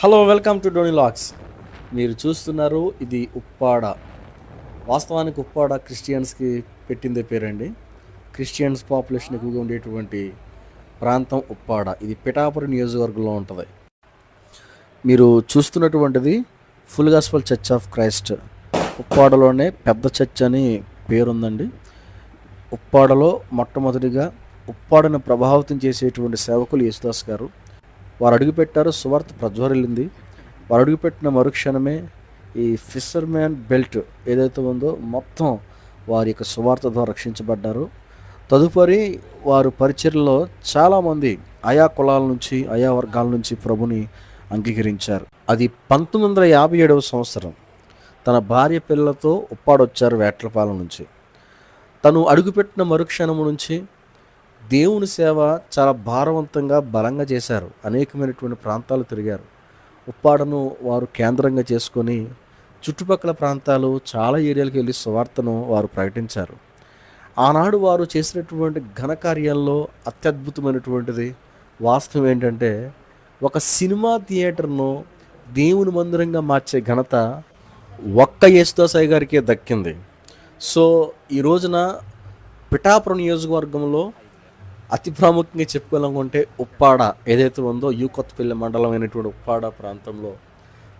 Hello welcome to డోని లాక్స్ మీరు చూస్తున్నారు ఇది ఉప్పాడ. వాస్తవానికి ఉప్పాడ క్రిస్టియన్స్కి పెట్టిందే పేరండి. క్రిస్టియన్స్ పాపులేషన్ ఎక్కువగా ఉండేటువంటి ప్రాంతం ఉప్పాడ. ఇది పిఠాపురం నియోజకవర్గంలో ఉంటుంది. మీరు చూస్తున్నటువంటిది full gospel church of Christ. ఉప్పాడలోనే పెద్ద చర్చ్ అని పేరుందండి. ఉప్పాడలో మొట్టమొదటిగా ఉప్పాడను ప్రభావితం చేసేటువంటి సేవకులు యేసుదాస్ గారు. వారు అడుగుపెట్టారు సువార్త ప్రజ్వరిల్లింది. వారు అడుగుపెట్టిన మరుక్షణమే ఈ ఫిషర్మ్యాన్ బెల్ట్ ఏదైతే ఉందో మొత్తం వారి యొక్క సువార్త ద్వారా రక్షించబడ్డారు. తదుపరి వారు పరిచర్లో చాలామంది ఆయా కులాల నుంచి ఆయా వర్గాల నుంచి ప్రభుని అంగీకరించారు. అది పంతొమ్మిది వందల యాభై ఏడవ సంవత్సరం. తన భార్య పిల్లలతో ఉప్పాడొచ్చారు వేట్లపాలెం నుంచి. తను అడుగుపెట్టిన మరుక్షణము నుంచి దేవుని సేవ చాలా భారవంతంగా బలంగా చేశారు. అనేకమైనటువంటి ప్రాంతాలు తిరిగారు. ఉప్పాడను వారు కేంద్రంగా చేసుకొని చుట్టుపక్కల ప్రాంతాలు చాలా ఏరియాలకు వెళ్ళి సువార్తను వారు ప్రకటించారు. ఆనాడు వారు చేసినటువంటి ఘనకార్యాల్లో అత్యద్భుతమైనటువంటిది వాస్తవం ఏంటంటే ఒక సినిమా థియేటర్ను దేవుని మందిరంగా మార్చే ఘనత ఒక్క యేసుదాసాయి గారికే దక్కింది. సో ఈ రోజున పిఠాపురం నియోజకవర్గంలో అతి ప్రాముఖ్యంగా చెప్పుకోవాలనుకుంటే ఉప్పాడ ఏదైతే ఉందో యూ కొత్తపల్లి మండలం అయినటువంటి ఉప్పాడ ప్రాంతంలో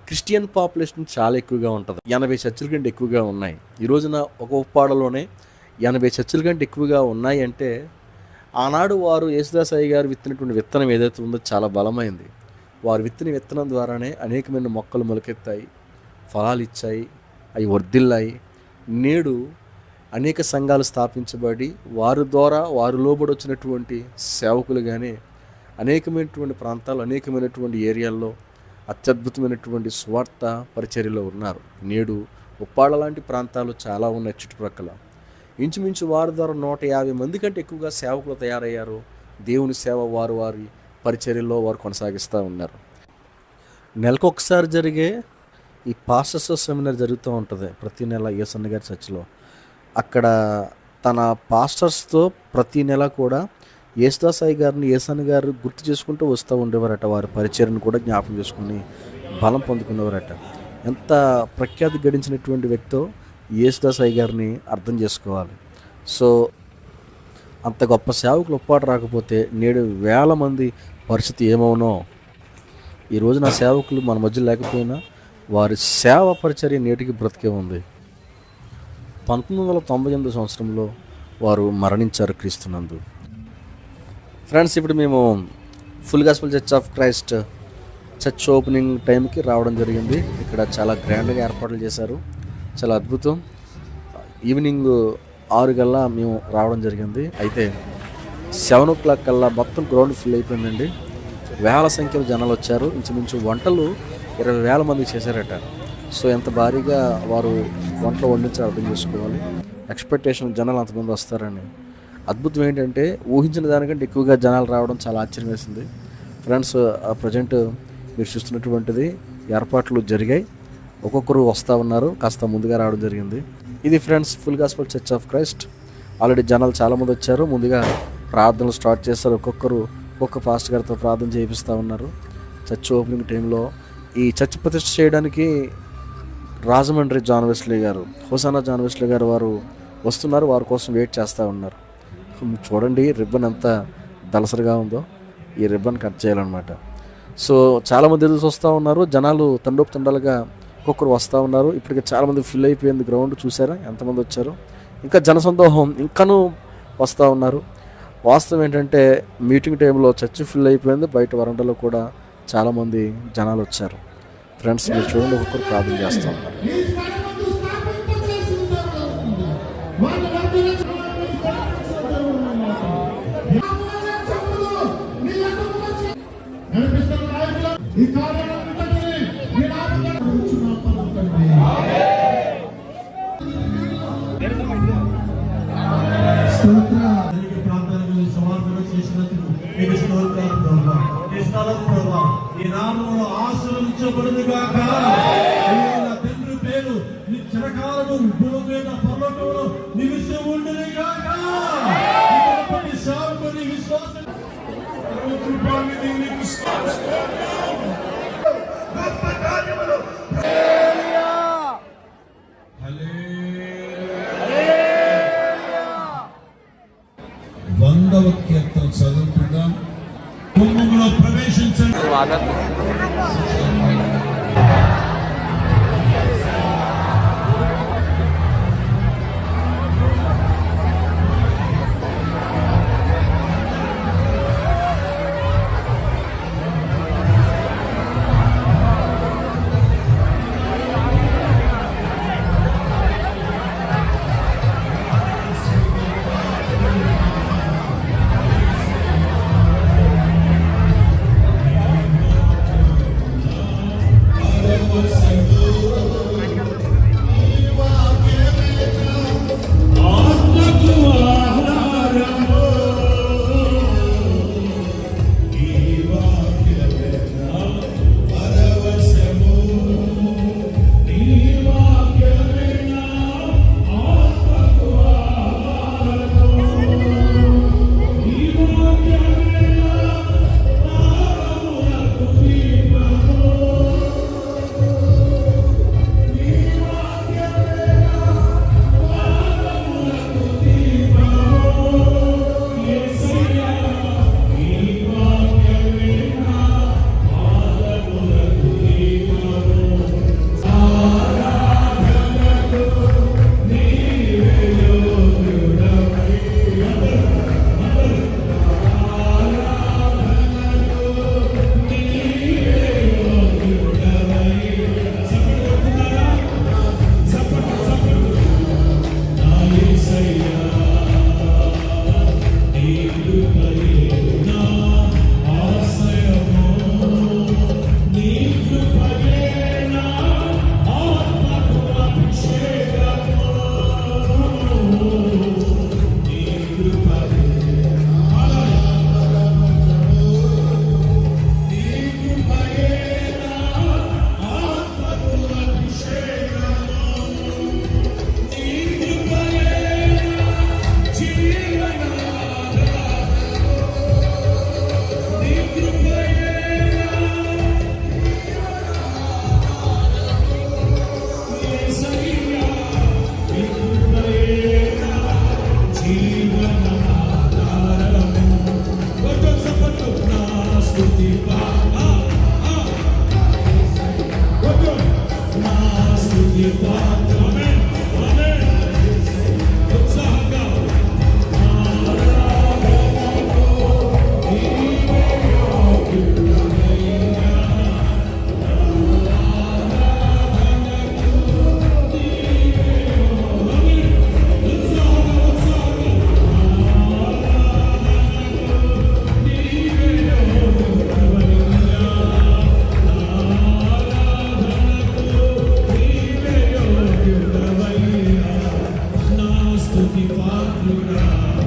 క్రిస్టియన్ పాపులేషన్ చాలా ఎక్కువగా ఉంటుంది. ఎనభై చర్చల కంటే ఎక్కువగా ఉన్నాయి. ఈ రోజున ఒక ఉప్పాడలోనే ఎనభై చర్చల కంటే ఎక్కువగా ఉన్నాయి అంటే ఆనాడు వారు యేసుదాసాయి గారు విత్తినటువంటి విత్తనం ఏదైతే ఉందో చాలా బలమైంది. వారు విత్తిన విత్తనం ద్వారానే అనేకమైన మొక్కలు మొలకెత్తాయి ఫలాలు ఇచ్చాయి అవి వర్ధిల్లాయి. నేడు అనేక సంఘాలు స్థాపించబడి వారి ద్వారా వారు లోబడి వచ్చినటువంటి సేవకులు కానీ అనేకమైనటువంటి ప్రాంతాలు అనేకమైనటువంటి ఏరియాల్లో అత్యద్భుతమైనటువంటి స్వార్థ పరిచర్యలో ఉన్నారు. నేడు ఉప్పాడ లాంటి ప్రాంతాలు చాలా ఉన్నాయి చుట్టుప్రక్కల. ఇంచుమించు వారి ద్వారా నూట యాభై మంది కంటే ఎక్కువగా సేవకులు తయారయ్యారు. దేవుని సేవ వారు వారి పరిచర్యలో వారు కొనసాగిస్తూ ఉన్నారు. నెలకొకసారి జరిగే ఈ పాస్టర్స్ సెమినార్ జరుగుతూ ఉంటుంది. ప్రతి నెల ఏ సన్నగారి చర్చిలో. అక్కడ తన పాస్టర్స్తో ప్రతి నెల కూడా యేసుదాసాయి గారిని యేసన్న గారు గుర్తు చేసుకుంటూ వస్తూ ఉండేవారట. వారి పరిచయను కూడా జ్ఞాపకం చేసుకుని బలం పొందుకునేవారట. ఎంత ప్రఖ్యాతి గడించినటువంటి వ్యక్తో యేసుదాసాయి గారిని అర్థం చేసుకోవాలి. సో అంత గొప్ప సేవకులు ఉప్పాటు రాకపోతే నేడు వేల మంది పరిస్థితి ఏమవునో? ఈ నా సేవకులు మన మధ్య లేకపోయినా వారి సేవ పరిచర్య నేటికి బ్రతికే ఉంది. పంతొమ్మిది వందల తొంభై ఎనిమిది సంవత్సరంలో వారు మరణించారు క్రీస్తునందు. ఫ్రెండ్స్ ఇప్పుడు మేము full gospel church of Christ church opening టైంకి రావడం జరిగింది. ఇక్కడ చాలా గ్రాండ్గా ఏర్పాట్లు చేశారు. చాలా అద్భుతం. ఈవినింగ్ ఆరు కల్లా మేము రావడం జరిగింది. అయితే సెవెన్ ఓ క్లాక్ కల్లా మొత్తం గ్రౌండ్ ఫుల్ అయిపోయిందండి. వేల సంఖ్యలో జనాలు వచ్చారు. ఇంచుమించు వంటలు ఇరవై వేల మంది చేశారట. సో ఎంత భారీగా వారు వంటలు వండించారు అర్థం చేసుకోవాలి. ఎక్స్పెక్టేషన్ జనాలు అంతమంది వస్తారని. అద్భుతం ఏంటంటే ఊహించిన దానికంటే ఎక్కువగా జనాలు రావడం చాలా ఆశ్చర్యం వేసింది. ఫ్రెండ్స్ ప్రజెంట్ మీరు చూస్తున్నటువంటిది ఏర్పాట్లు జరిగాయి. ఒక్కొక్కరు వస్తూ ఉన్నారు కాస్త ముందుగా రావడం జరిగింది. ఇది friends full gospel church of Christ already జనాలు చాలామంది వచ్చారు ముందుగా ప్రార్థనలు స్టార్ట్ చేస్తారు. ఒక్కొక్కరు ఒక్కొక్క ఫాస్ట్ గారితో ప్రార్థన చేయిస్తూ ఉన్నారు. చర్చ్ ఓపెనింగ్ టైంలో ఈ చర్చ్ ప్రతిష్ట చేయడానికి రాజమండ్రి జాన్ వెస్లీ గారు హుసానా జాన్ వెస్లీ గారు వారు వస్తున్నారు వారి కోసం వెయిట్ చేస్తూ ఉన్నారు. చూడండి రిబ్బన్ ఎంత దలసరిగా ఉందో. ఈ రిబ్బన్ కట్ చేయాలన్నమాట. సో చాలామంది ఎదురు వస్తూ ఉన్నారు. జనాలు తండోపు తండాలుగా ఒక్కొక్కరు వస్తూ ఉన్నారు. ఇప్పటికి చాలామంది ఫిల్ అయిపోయింది గ్రౌండ్ చూసారా? ఎంతమంది వచ్చారు? ఇంకా జనసందోహం ఇంకానూ వస్తూ ఉన్నారు. వాస్తవం ఏంటంటే మీటింగ్ టైంలో చర్చి ఫిల్ అయిపోయింది. బయట వరండాలో కూడా చాలామంది జనాలు వచ్చారు. ఫ్రెండ్స్ మీరు చూడండి ఒక్కొక్కరు ప్రార్థన చేస్తూ ఉన్నారు ఈ కార్యాలన్నింటినీ దీవించబడును గాక తండ్రి పేరు నీ చిరకాలము భూమైన పర్లోకంలో నిలిచి ఉండును గాక. సేవకుని వందవ కీర్తన చదువుకుందాం. కుంభంలో ప్రవేశించండి. की बात जुड़ा